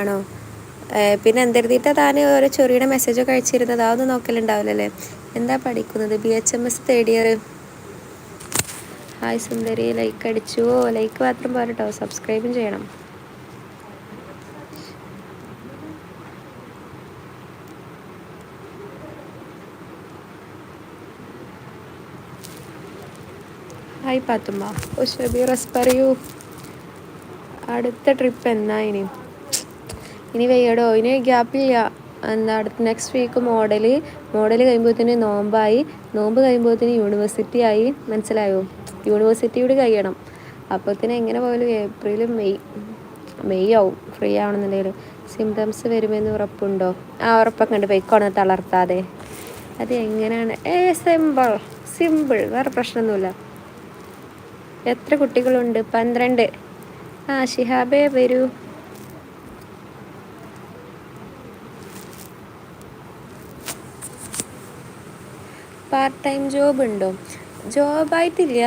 ആണോ? പിന്നെ എന്തെഴുതിയിട്ട് താൻ ഓരോ ചെറിയുടെ മെസ്സേജൊക്കെ അയച്ചിരുന്നത്? അതൊന്നും നോക്കലുണ്ടാവില്ലല്ലേ? എന്താ പഠിക്കുന്നത്? B H M S third year hi സുന്ദരി ലൈക്ക് അടിച്ചു. ലൈക്ക് മാത്രം പോരട്ടോ സബ്സ്ക്രൈബും ചെയ്യണം. ഹായ് പാത്തുമ്മ ഓ ഷബീറസ് പറയൂ അടുത്ത ട്രിപ്പ് എന്നാ ഇനി? ഇനി വെയ്യടോ ഇനി ഗ്യാപ്പില്ല എന്താ അടുത്ത നെക്സ്റ്റ് വീക്ക് മോഡൽ മോഡൽ കഴിയുമ്പോഴത്തേന് നോമ്പായി. നോമ്പ് കഴിയുമ്പോഴത്തേന് യൂണിവേഴ്സിറ്റി ആയി. മനസ്സിലായോ? യൂണിവേഴ്സിറ്റി കൂടി കഴിയണം. അപ്പോഴത്തേന് എങ്ങനെ പോയാലും ഏപ്രിൽ മെയ് മെയ് ആവും. ഫ്രീ ആവണമെന്നുണ്ടെങ്കിൽ സിംറ്റംസ് വരുമെന്ന് ഉറപ്പുണ്ടോ? ആ ഉറപ്പൊക്കെ ഉണ്ട് പോയിക്കോണം തളർത്താതെ. അത് എങ്ങനെയാണ്? ഏ സിമ്പിൾ സിമ്പിൾ വേറെ പ്രശ്നമൊന്നുമില്ല. എത്ര കുട്ടികളുണ്ട്? പന്ത്രണ്ട്. ആ ഷിഹാബേ വരൂ. പാർട്ട് ടൈം ജോബ് ഉണ്ടോ ജോബായിട്ടില്ല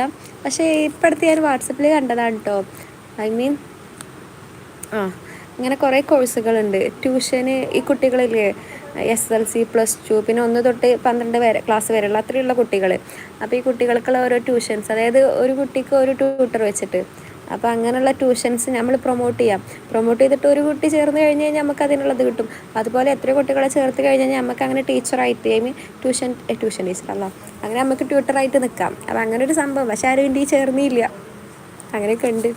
പക്ഷേ ഇപ്പോഴത്തെ ഞാൻ വാട്സപ്പിൽ കണ്ടതാണ് കേട്ടോ ഐ മീൻ ആ ഇങ്ങനെ കുറേ കോഴ്സുകളുണ്ട് ട്യൂഷന് ഈ കുട്ടികളില്ലേ? S L C plus two പിന്നെ ഒന്ന് തൊട്ട് പന്ത്രണ്ട് വരെ ക്ലാസ് വരെയുള്ള അത്രയുള്ള കുട്ടികൾ അപ്പോൾ ഈ കുട്ടികൾക്കുള്ള ഓരോ ട്യൂഷൻസ് അതായത് ഒരു കുട്ടിക്ക് ഒരു ട്യൂട്ടർ വെച്ചിട്ട്. അപ്പോൾ അങ്ങനെയുള്ള ട്യൂഷൻസ് നമ്മൾ പ്രൊമോട്ട് ചെയ്യാം. പ്രൊമോട്ട് ചെയ്തിട്ട് ഒരു കുട്ടി ചേർന്ന് കഴിഞ്ഞ് കഴിഞ്ഞാൽ നമുക്ക് അതിനുള്ളത് കിട്ടും. അതുപോലെ എത്ര കുട്ടികളെ ചേർത്ത് കഴിഞ്ഞ് കഴിഞ്ഞാൽ നമുക്ക് അങ്ങനെ ടീച്ചറായിട്ട് ഐ മീൻ ട്യൂഷൻ ട്യൂഷൻ ടീച്ചറല്ലോ അങ്ങനെ നമുക്ക് ട്യൂട്ടറായിട്ട് നിൽക്കാം അപ്പോൾ അങ്ങനെ ഒരു സംഭവം. പക്ഷെ ആരും ഇന്ത്യയിൽ ചേർന്നില്ല. അങ്ങനെയൊക്കെ ഉണ്ട്.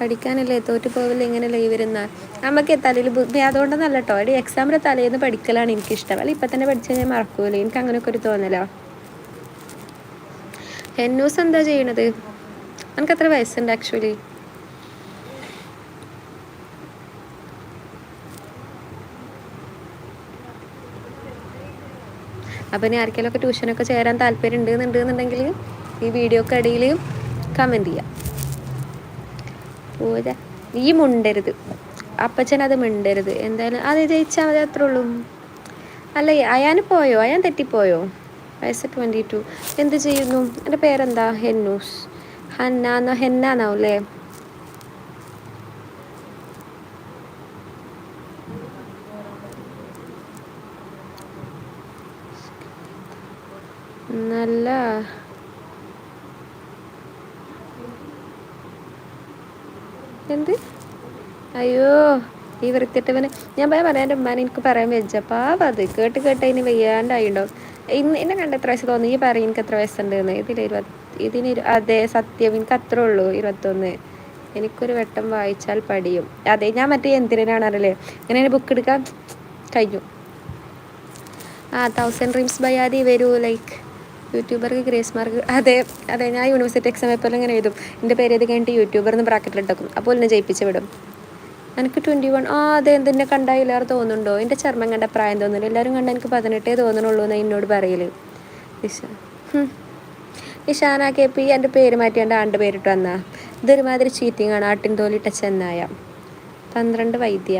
പഠിക്കാനല്ലേ? തോറ്റു പോവില്ല ഇങ്ങനെ ലൈവ് വരുന്ന? നമുക്ക് തലയിൽ ബുദ്ധി അതുകൊണ്ടൊന്നല്ല കേട്ടോ അടി എക്സാമിന്റെ തലേന്ന് പഠിക്കലാണ് എനിക്കിഷ്ടം. അല്ല ഇപ്പം തന്നെ പഠിച്ചു കഴിഞ്ഞാൽ മറക്കൂല? എനിക്ക് അങ്ങനെയൊക്കെ ഒരു തോന്നലോ. ഹെന്നൂസ് എന്താ ചെയ്യണത്? എനിക്ക് എത്ര വയസ്സുണ്ട് ആക്ച്വലി? അപ്പം ഇനി ആർക്കെങ്കിലും ഒക്കെ ട്യൂഷനൊക്കെ ചേരാൻ താല്പര്യം ഉണ്ട് എന്നുണ്ടെന്നുണ്ടെങ്കിൽ ഈ വീഡിയോക്ക് അടിയിൽ കമന്റ് ചെയ്യാം. പോരാ ഈ മുണ്ടരുത്. അപ്പച്ചൻ അത് മിണ്ടരുത്. എന്തായാലും അത് ജയിച്ചാൽ മതി അത്രേ ഉള്ളൂ. അല്ല അയാൻ പോയോ? അയാൻ തെറ്റിപ്പോയോ? വയസ്സ് ട്വന്റി ടു എന്ത് ചെയ്യുന്നു? എന്റെ പേരെന്താ? ഹെന്നൂസ്. ഹന്നാന്നോ ഹെന്നാന്നാവും അല്ലേ നല്ല എന്ത്? അയ്യോ ഈ വൃത്തിട്ടവന് ഞാൻ പറയാൻ പറയാം എന്റെ ഉമ്മാനെ എനിക്ക് പറയാൻ വെച്ചപ്പാ അത്. കേട്ട് കേട്ട് അതിന് വയ്യാണ്ടായിണ്ടോ ഇന്ന് എന്നെ കണ്ട എത്ര വയസ്സ് തോന്നി ഈ പറയും എനിക്ക് എത്ര വയസ്സുണ്ട് എന്ന് ഇതിൽ ഇരുപത്തി ഇതിന് അതെ സത്യം. എനിക്ക് അത്രേ ഉള്ളൂ ഇരുപത്തൊന്ന്. എനിക്കൊരു വട്ടം വായിച്ചാൽ പടിയും അതെ ഞാൻ മറ്റേ എന്തിനാണ് അറിയില്ലേ ഇങ്ങനെ ബുക്ക് എടുക്കാൻ കഴിഞ്ഞു. ആ തൗസൻഡ് ഡ്രീംസ് ബയാതി വരൂ ലൈക്ക് യൂട്യൂബർക്ക് ഗ്രേസ് മാർക്ക് അതെ അതെ ഞാൻ യൂണിവേഴ്സിറ്റി എക്സാം പേപ്പറിൽ ഇങ്ങനെ എഴുതും. എന്റെ പേര് ഇത് കഴിഞ്ഞിട്ട് യൂട്യൂബർ എന്ന് ബ്രാക്കറ്റിൽ ഇട്ടേക്കും. അപ്പോൾ എന്നെ ജയിപ്പിച്ച് വിടും. എനിക്ക് ട്വന്റി വൺ ആ അതെ എന്തിനെ കണ്ടാൽ തോന്നുന്നുണ്ടോ? എന്റെ ചർമ്മം കണ്ട പ്രായം തോന്നുന്നു എല്ലാവരും കണ്ട എനിക്ക് പതിനെട്ടേ തോന്നുന്നുള്ളൂ എന്ന് എന്നോട് പറയൽ ഇഷ ഇഷാന കെ പി എന്റെ പേര് മാറ്റിയാണ്ട് ആണ്ട് പേരിട്ട് വന്നാ. ഇതൊരുമാതിരി ചീറ്റിംഗ് ആണ്. ആട്ടിൻ തോലി ചെന്നായ. പന്ത്രണ്ട് വൈദ്യ.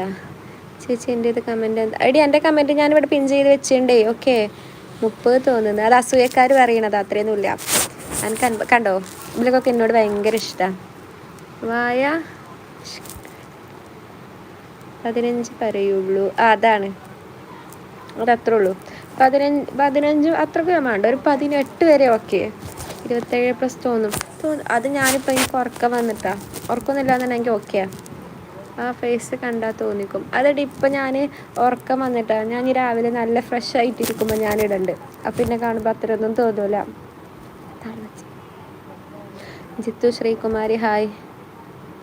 ചേച്ചി എന്റെ ഇത് കമന്റ് എടി എന്റെ കമന്റ് ഞാനിവിടെ പിൻ ചെയ്ത് വെച്ചിട്ടുണ്ടേ ഓക്കെ. മുപ്പത് തോന്നുന്നു. അത് അസൂയക്കാർ പറയണത്. അത്രയൊന്നുമില്ല. എനിക്ക് കണ്ടോ? ഇതിലൊക്കെ എന്നോട് ഭയങ്കര ഇഷ്ടമാണ് വായ. പതിനഞ്ച് പറയുള്ളൂ. ആ അതാണ്. അതത്രേ ഉള്ളൂ. പതിനഞ്ച് പതിനഞ്ച് അത്രയ്ക്ക് ഞാൻ വേണ്ട ഒരു പതിനെട്ട് വരെ ഓക്കെ. ഇരുപത്തേഴ് പ്ലസ് തോന്നും അത് ഞാനിപ്പോൾ എനിക്ക് ഉറക്കം വന്നിട്ടാ. ഉറക്കമൊന്നുമില്ല എന്നുണ്ടെങ്കിൽ ഓക്കെയാണ് ആ ഫേസ് കണ്ടാൽ തോന്നിക്കും. അതടി ഇപ്പം ഞാൻ ഉറക്കം വന്നിട്ടാണ് ഞാൻ ഈ രാവിലെ നല്ല ഫ്രഷ് ആയിട്ടിരിക്കുമ്പോൾ ഞാൻ ഇടണ്ട് അപ്പം പിന്നെ കാണുമ്പോൾ അത്രയൊന്നും തോന്നൂല. ജിത്തു ശ്രീകുമാരി ഹായ്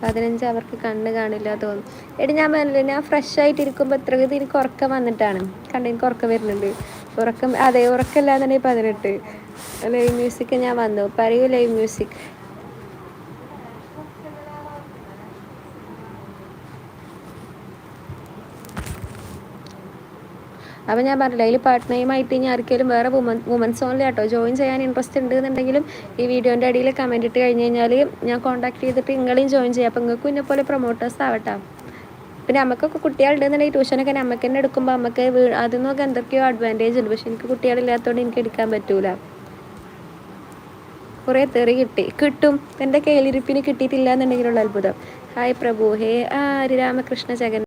പതിനഞ്ച് അവർക്ക് കണ്ണ് കാണില്ല തോന്നും എടി ഞാൻ പറഞ്ഞില്ല ഞാൻ ഫ്രഷ് ആയിട്ടിരിക്കുമ്പോൾ ഇത് എനിക്ക് ഉറക്കം വന്നിട്ടാണ്. കണ്ട് എനിക്ക് ഉറക്കം വരുന്നുണ്ട്. ഉറക്കം അതെ ഉറക്കമില്ല എന്നുണ്ടെങ്കിൽ പതിനെട്ട് ലൈവ് മ്യൂസിക് ഞാൻ വന്നു. പറയൂ ലൈവ് മ്യൂസിക് അപ്പം ഞാൻ പറഞ്ഞില്ല അതിൽ പാർട്ട് ടൈമായിട്ട് ഇനി ആർക്കെങ്കിലും വേറെ woman womens only auto join ചെയ്യാൻ ഇൻട്രസ്റ്റ് ഉണ്ട് എന്നുണ്ടെങ്കിലും ഈ വീഡിയോന്റെ അടിയിൽ കമന്റ് ഇട്ട് കഴിഞ്ഞ് കഴിഞ്ഞാൽ ഞാൻ കോൺടാക്ട് ചെയ്തിട്ട് നിങ്ങളെയും ജോയിൻ ചെയ്യാം. അപ്പം നിങ്ങൾക്കും ഇന്നെപ്പോലെ പോലെ പ്രൊമോട്ടേഴ്സ് ആവട്ടെ. പിന്നെ നമുക്കൊക്കെ കുട്ടികളുണ്ടെന്നുണ്ടെങ്കിൽ ട്യൂഷനൊക്കെ നമുക്ക് തന്നെ എടുക്കുമ്പോൾ നമുക്ക് അതിൽ നിന്നൊക്കെ എന്തൊക്കെയോ അഡ്വാന്റേജ് ഉണ്ട്. പക്ഷെ എനിക്ക് കുട്ടികളില്ലാത്തതുകൊണ്ട് എനിക്ക് എടുക്കാൻ പറ്റൂല. കുറേ തെറി കിട്ടി. കിട്ടും. എന്റെ കയ്യിലിരിപ്പിന് കിട്ടിയിട്ടില്ല എന്നുണ്ടെങ്കിലുള്ള അത്ഭുതം. ഹായ് പ്രഭു. ഹേ ആര് രാമകൃഷ്ണ ജഗൻ